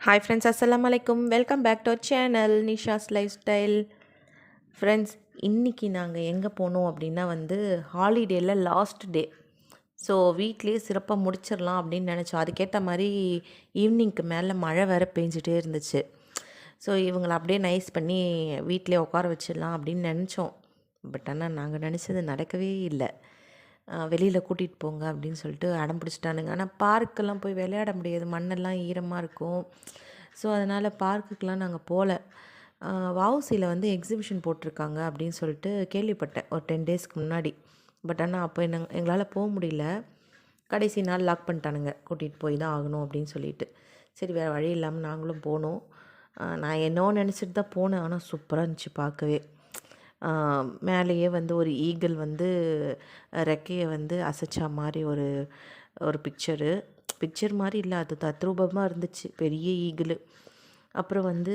Hi friends அஸ்லாம் வலைக்கும் welcome back to channel Nisha's lifestyle friends இன்றைக்கி நாங்கள் எங்கே போனோம் அப்படின்னா வந்து ஹாலிடேயில் லாஸ்ட் டே ஸோ வீட்லேயே சிறப்பாக முடிச்சிடலாம் அப்படின்னு நினச்சோம். அதுக்கேற்ற மாதிரி ஈவினிங்க்கு மேலே மழை வேறு பெஞ்சிட்டே இருந்துச்சு. ஸோ இவங்களை அப்படியே நைஸ் பண்ணி வீட்டிலே உட்கார வச்சிடலாம் அப்படின்னு நினச்சோம். பட் ஆனால் நாங்கள் நினச்சது நடக்கவே இல்லை. வெளியில் கூட்டிகிட்டு போங்க அப்படின்னு சொல்லிட்டு அடம் பிடிச்சிட்டானுங்க. ஆனால் பார்க்கெல்லாம் போய் விளையாட முடியாது. மண்ணெல்லாம் ஈரமாக இருக்கும். ஸோ அதனால் பார்க்குக்கெலாம் நாங்கள் போகல வவுசியில் வந்து எக்ஸிபிஷன் போட்டிருக்காங்க அப்படின்னு சொல்லிட்டு கேள்விப்பட்டேன். ஒரு டென் டேஸ்க்கு முன்னாடி. பட் ஆனால் அப்போ என்ன எங்களால் போக முடியல. கடைசி நாள் லாக் பண்ணிட்டானுங்க. கூட்டிகிட்டு போய் தான் ஆகணும் அப்படின்னு சொல்லிட்டு. சரி வேறு வழி இல்லாமல் நாங்களும் போனோம். நான் என்னவோ நினச்சிட்டு தான் போனேன். ஆனால் சூப்பராக இருந்துச்சு பார்க்கவே. மேலேயே வந்து ஒரு ஈகிள் வந்து ரெக்கையை வந்து அசைச்சா மாதிரி ஒரு ஒரு பிக்சரு. பிக்சர் மாதிரி இல்லை அது தத்ரூபமாக இருந்துச்சு. பெரிய ஈகிள். அப்புறம் வந்து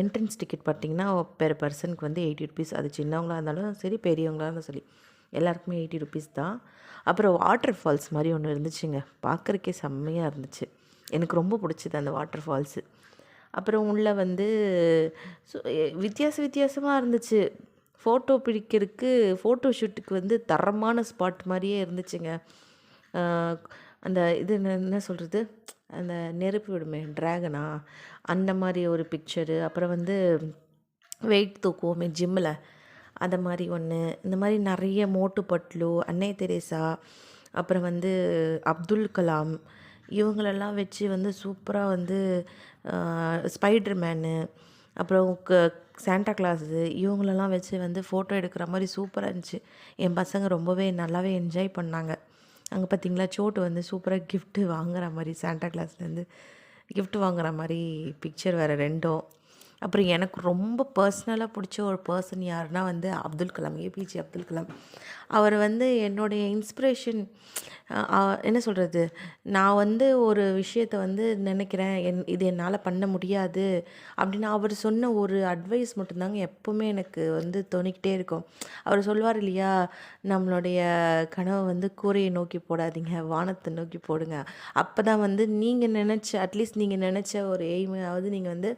என்ட்ரன்ஸ் டிக்கெட் பார்த்தீங்கன்னா பெர் பர்சனுக்கு வந்து எயிட்டி ருபீஸ். அது சின்னவங்களாக இருந்தாலும் சரி பெரியவங்களாக இருந்தாலும் சரி எல்லாருக்குமே எயிட்டி ருபீஸ் தான். அப்புறம் வாட்டர் ஃபால்ஸ் மாதிரி ஒன்று இருந்துச்சுங்க. பார்க்குறக்கே செம்மையாக இருந்துச்சு. எனக்கு ரொம்ப பிடிச்சிது அந்த வாட்டர் ஃபால்ஸு. அப்புறம் உள்ளே வந்து வித்தியாச வித்தியாசமாக இருந்துச்சு. ஃபோட்டோ பிடிக்கிறதுக்கு ஃபோட்டோ ஷூட்டுக்கு வந்து தரமான ஸ்பாட் மாதிரியே இருந்துச்சுங்க. அந்த இது என்ன சொல்கிறது அந்த நெருப்பு விடுமே ட்ராகனா அந்த மாதிரி ஒரு பிக்சரு அப்புறம் வந்து வெயிட் தூக்குவோமே ஜிம்மில் அந்த மாதிரி ஒன்று இந்த மாதிரி நிறைய மோட்டு பட்லு அன்னை தெரேசா அப்புறம் வந்து அப்துல் கலாம் இவங்களெல்லாம் வச்சு வந்து சூப்பராக வந்து ஸ்பைடர் மேனு அப்புறம் க சாண்டா கிளாஸு இவங்களெல்லாம் வச்சு வந்து ஃபோட்டோ எடுக்கிற மாதிரி சூப்பராக இருந்துச்சு. என் பசங்க ரொம்பவே நல்லாவே என்ஜாய் பண்ணாங்க. அங்கே பார்த்தீங்களா சோட்டு வந்து சூப்பராக கிஃப்ட்டு வாங்குற மாதிரி சாண்டா கிளாஸ்லேருந்து கிஃப்ட் வாங்குற மாதிரி பிக்சர் வேறு ரெண்டும். அப்புறம் எனக்கு ரொம்ப பர்சனலாக பிடிச்ச ஒரு பர்சன் யாருன்னா வந்து அப்துல் கலாம் ஏபிஜே அப்துல் கலாம். அவர் வந்து என்னுடைய இன்ஸ்பிரேஷன் என்ன சொல்கிறது நான் வந்து ஒரு விஷயத்தை வந்து நினைக்கிறேன். என் இது என்னால் பண்ண முடியாது அப்படின்னு அவர் சொன்ன ஒரு அட்வைஸ் மட்டும்தாங்க எப்போவுமே எனக்கு வந்து தோணிக்கிட்டே இருக்கும். அவர் சொல்வார் இல்லையா? நம்மளுடைய கனவை வந்து கூரையை நோக்கி போடாதீங்க வானத்தை நோக்கி போடுங்க. அப்போ தான் வந்து நீங்கள் நினச்ச அட்லீஸ்ட் நீங்கள் நினச்ச ஒரு எய்மையாவது நீங்கள் வந்து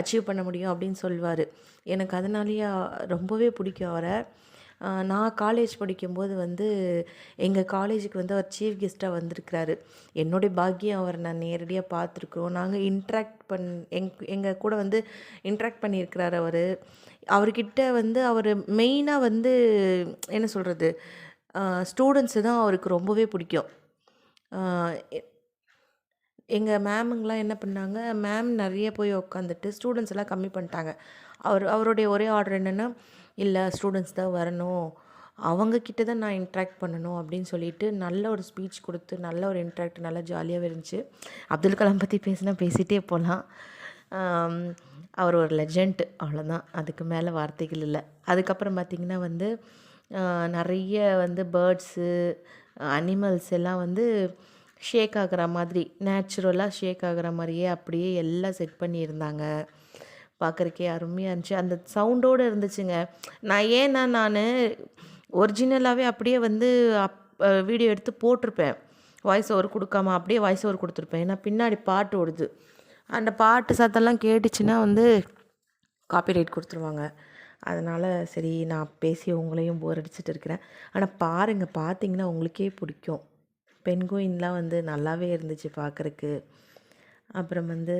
அச்சீவ் பண்ண முடியும் அப்படின்னு சொல்லுவார் எனக்கு அதனாலேயே ரொம்பவே பிடிக்கும் அவரை. நான் காலேஜ் படிக்கும்போது வந்து எங்கள் காலேஜுக்கு வந்து அவர் சீஃப் கெஸ்ட்டாக வந்திருக்கிறாரு. என்னுடைய பாக்கியம் அவரை நான் நேரடியாக பார்த்துருக்குறோம். நாங்கள் இன்ட்ராக்ட் பண் எங் எங்கள் கூட வந்து இன்ட்ராக்ட் பண்ணியிருக்கிறார் அவர். அவர்கிட்ட வந்து அவர் மெயினாக வந்து என்ன சொல்கிறது ஸ்டூடெண்ட்ஸு தான் அவருக்கு ரொம்பவே பிடிக்கும். எங்கள் மேமுங்கெலாம் என்ன பண்ணாங்க மேம் நிறைய போய் உட்காந்துட்டு ஸ்டூடெண்ட்ஸ் எல்லாம் கம்மி பண்ணிட்டாங்க. அவர் அவருடைய ஒரே ஆர்டர் என்னென்னா இல்லை ஸ்டூடெண்ட்ஸ் தான் வரணும். அவங்கக்கிட்ட தான் நான் இன்ட்ராக்ட் பண்ணணும் அப்படின்னு சொல்லிட்டு நல்ல ஒரு ஸ்பீச் கொடுத்து நல்ல ஒரு இன்ட்ராக்ட் நல்லா ஜாலியாகவே இருந்துச்சு. அப்துல் கலாம் பற்றி பேசினா பேசிகிட்டே போகலாம் அவர் ஒரு லெஜண்ட் அவ்வளோதான் அதுக்கு மேலே வார்த்தைகள் இல்லை. அதுக்கப்புறம் பார்த்திங்கன்னா வந்து நிறைய வந்து பேர்ட்ஸு அனிமல்ஸ் எல்லாம் வந்து ஷேக் ஆகிற மாதிரி நேச்சுரலாக ஷேக் ஆகிற மாதிரியே அப்படியே எல்லாம் செட் பண்ணியிருந்தாங்க. பார்க்குறக்கே அருமையாக இருந்துச்சு. அந்த சவுண்டோடு இருந்துச்சுங்க. நான் ஏன்னா நான் ஒரிஜினலாகவே அப்படியே வந்து அப் வீடியோ எடுத்து போட்டிருப்பேன். வாய்ஸ் ஓவர் கொடுக்காம அப்படியே வாய்ஸ் ஓவர் கொடுத்துருப்பேன். ஏன்னா பின்னாடி பாட்டு ஓடுது. அந்த பாட்டு சத்தெல்லாம் கேட்டுச்சுன்னா வந்து காப்பிரைட் கொடுத்துருவாங்க. அதனால் சரி நான் பேசி உங்களையும் போர் அடிச்சுட்டு இருக்கிறேன். ஆனால் பாருங்கள் பார்த்தீங்கன்னா உங்களுக்கே பிடிக்கும். பென்குயின்லாம் வந்து நல்லாவே இருந்துச்சு பார்க்குறக்கு. அப்புறம் வந்து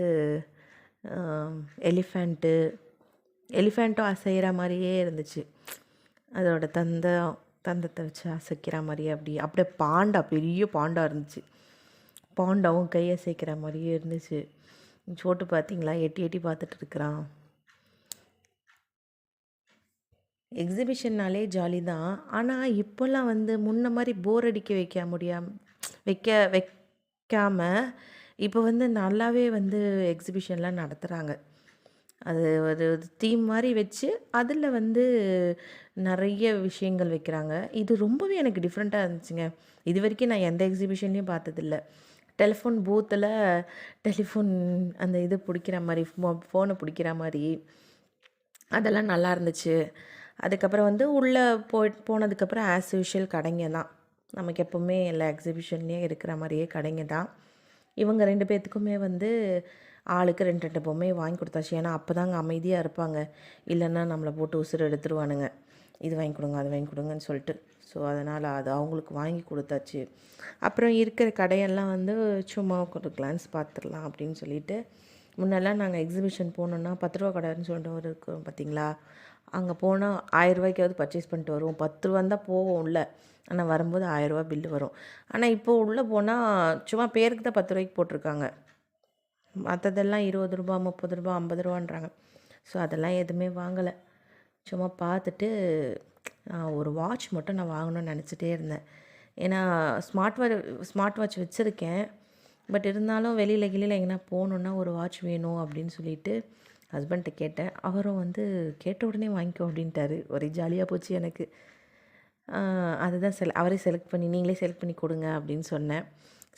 எலிஃபேண்ட்டு எலிஃபேண்ட்டும் அசைகிற மாதிரியே இருந்துச்சு. அதோட தந்தம் தந்தத்தை வச்சு அசைக்கிற மாதிரியே அப்படி அப்படியே பாண்டா பெரிய பாண்டா இருந்துச்சு. பாண்டாவும் கை அசைக்கிற மாதிரியே இருந்துச்சு. சோட்டு பார்த்தீங்களா? எட்டி எட்டி பார்த்துட்டு இருக்கிறான். எக்ஸிபிஷன்னாலே ஜாலி தான் ஆனால் இப்போல்லாம் வந்து முன்ன மாதிரி போர் அடிக்க வைக்க முடியாமல் வைக்க வைக்காமல் இப்போ வந்து நல்லாவே வந்து எக்ஸிபிஷன்லாம் நடத்துகிறாங்க அது ஒரு தீம் மாதிரி வச்சு அதில் வந்து நிறைய விஷயங்கள் வைக்கிறாங்க. இது ரொம்பவே எனக்கு டிஃப்ரெண்ட்டாக இருந்துச்சுங்க. இது வரைக்கும் நான் எந்த எக்ஸிபிஷன்லேயும் பார்த்ததில்ல. டெலிஃபோன் பூத்தில் டெலிஃபோன் அந்த இது பிடிக்கிற மாதிரி ஃபோனை பிடிக்கிற மாதிரி அதெல்லாம் நல்லா இருந்துச்சு. அதுக்கப்புறம் வந்து உள்ளே போய் போனதுக்கப்புறம் ஆஸ் யூஷுவல் கடைங்க தான். நமக்கு எப்போவுமே எல்லா எக்ஸிபிஷன்லேயும் இருக்கிற மாதிரியே கடைங்க தான். இவங்க ரெண்டு பேர்த்துக்குமே வந்து ஆளுக்கு ரெண்டு ரெண்டு பொம்மையை வாங்கி கொடுத்தாச்சு. ஏன்னா அப்போ தாங்க அமைதியாக இருப்பாங்க. இல்லைன்னா நம்மளை போட்டு உசுறு எடுத்துருவானுங்க. இது வாங்கி கொடுங்க அது வாங்கி கொடுங்கன்னு சொல்லிட்டு. ஸோ அதனால் அது அவங்களுக்கு வாங்கி கொடுத்தாச்சு. அப்புறம் இருக்கிற கடையெல்லாம் வந்து சும்மா ஒரு கிளான்ஸ் பார்த்துடலாம் அப்படின்னு சொல்லிட்டு முன்னெல்லாம் நாங்கள் எக்ஸிபிஷன் போனோன்னா பத்து ரூபா கடைன்னு சொல்லிட்டு ஒரு இருக்கும் பார்த்தீங்களா அங்கே போனால் ஆயிரரூபாய்க்காவது பர்ச்சேஸ் பண்ணிட்டு வருவோம். பத்து ரூபா தான் போவோம் உள்ள ஆனால் வரும்போது ஆயிரரூபா பில்லு வரும். ஆனால் இப்போ உள்ளே போனால் சும்மா பேருக்கு தான் பத்து ரூபாய்க்கு போட்டிருக்காங்க. மற்றதெல்லாம் இருபது ரூபா முப்பது ரூபா ஐம்பது ரூபான்றாங்க. ஸோ அதெல்லாம் எதுவுமே வாங்கலை. சும்மா பார்த்துட்டு நான் ஒரு வாட்ச் மட்டும் நான் வாங்கணும்னு நினச்சிட்டே இருந்தேன். ஏன்னா ஸ்மார்ட் வாட்ச் ஸ்மார்ட் வாட்ச் வச்சுருக்கேன். பட் இருந்தாலும் வெளியில் கிளியில் எங்கன்னா போகணுன்னா ஒரு வாட்ச் வேணும் அப்படின்னு சொல்லிட்டு ஹஸ்பண்ட்டை கேட்டேன். அவரும் வந்து கேட்ட உடனே வாங்கிக்கோ அப்படின்ட்டாரு. ஒரே ஜாலியாக போச்சு எனக்கு. அதுதான் செல அவரே செலக்ட் பண்ணி நீங்களே செலக்ட் பண்ணி கொடுங்க அப்படின்னு சொன்னேன்.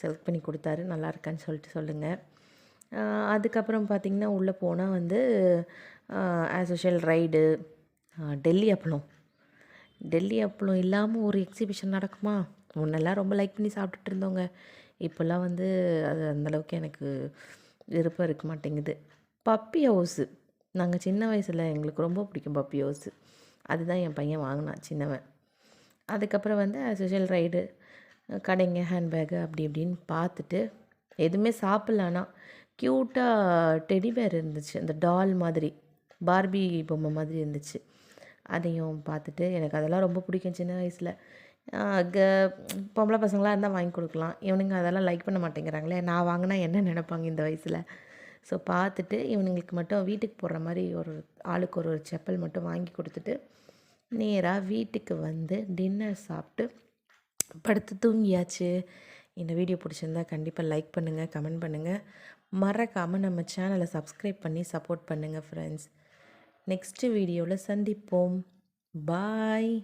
செலக்ட் பண்ணி கொடுத்தாரு. நல்லா இருக்கான்னு சொல்லிட்டு சொல்லுங்கள் அதுக்கப்புறம் பார்த்திங்கன்னா உள்ளே போனால் வந்து ஆஸ் யூஷுவல் ரைடு டெல்லி அப்பளம். டெல்லி அப்பளம் இல்லாமல் ஒரு எக்ஸிபிஷன் நடக்குமா? முன்னெல்லாம் ரொம்ப லைக் பண்ணி சாப்பிட்டுட்டு இருந்தோங்க இப்போல்லாம் வந்து அது அந்தளவுக்கு எனக்கு விருப்பம் இருக்க மாட்டேங்குது. Puppy house. நாங்கள் சின்ன வயசில் எங்களுக்கு ரொம்ப பிடிக்கும் பப்பி ஹவுஸு. அதுதான் என் பையன் வாங்கினான் சின்னவன். அதுக்கப்புறம் வந்து சோஷியல் ரைடு கடைங்க ஹேண்ட்பேக்கு அப்படி இப்படின்னு பார்த்துட்டு எதுவுமே சாப்பிட்லான்னா க்யூட்டாக டெடி பேர் இருந்துச்சு. அந்த டால் மாதிரி பார்பி பொம்மை மாதிரி இருந்துச்சு. அதையும் பார்த்துட்டு எனக்கு அதெல்லாம் ரொம்ப பிடிக்கும் சின்ன வயசில். பொம்பளை பசங்களாக இருந்தால் வாங்கி கொடுக்கலாம். இவனுங்க அதெல்லாம் லைக் பண்ண மாட்டேங்கிறாங்களே. நான் வாங்கினா என்ன நினைப்பாங்க இந்த வயசில்? ஸோ பார்த்துட்டு இவனுங்களுக்கு மட்டும் வீட்டுக்கு போடுற மாதிரி ஒரு ஆளுக்கு ஒரு ஒரு செப்பல் மட்டும் வாங்கி கொடுத்துட்டு நேராக வீட்டுக்கு வந்து டின்னர் சாப்பிட்டு படுத்து தூங்கியாச்சு. இந்த வீடியோ பிடிச்சிருந்தா கண்டிப்பாக லைக் பண்ணுங்கள் கமெண்ட் பண்ணுங்கள் மறக்காமல் நம்ம சேனலை சப்ஸ்கிரைப் பண்ணி சப்போர்ட் பண்ணுங்கள் ஃப்ரெண்ட்ஸ் நெக்ஸ்ட்டு வீடியோவில் சந்திப்போம். பாய்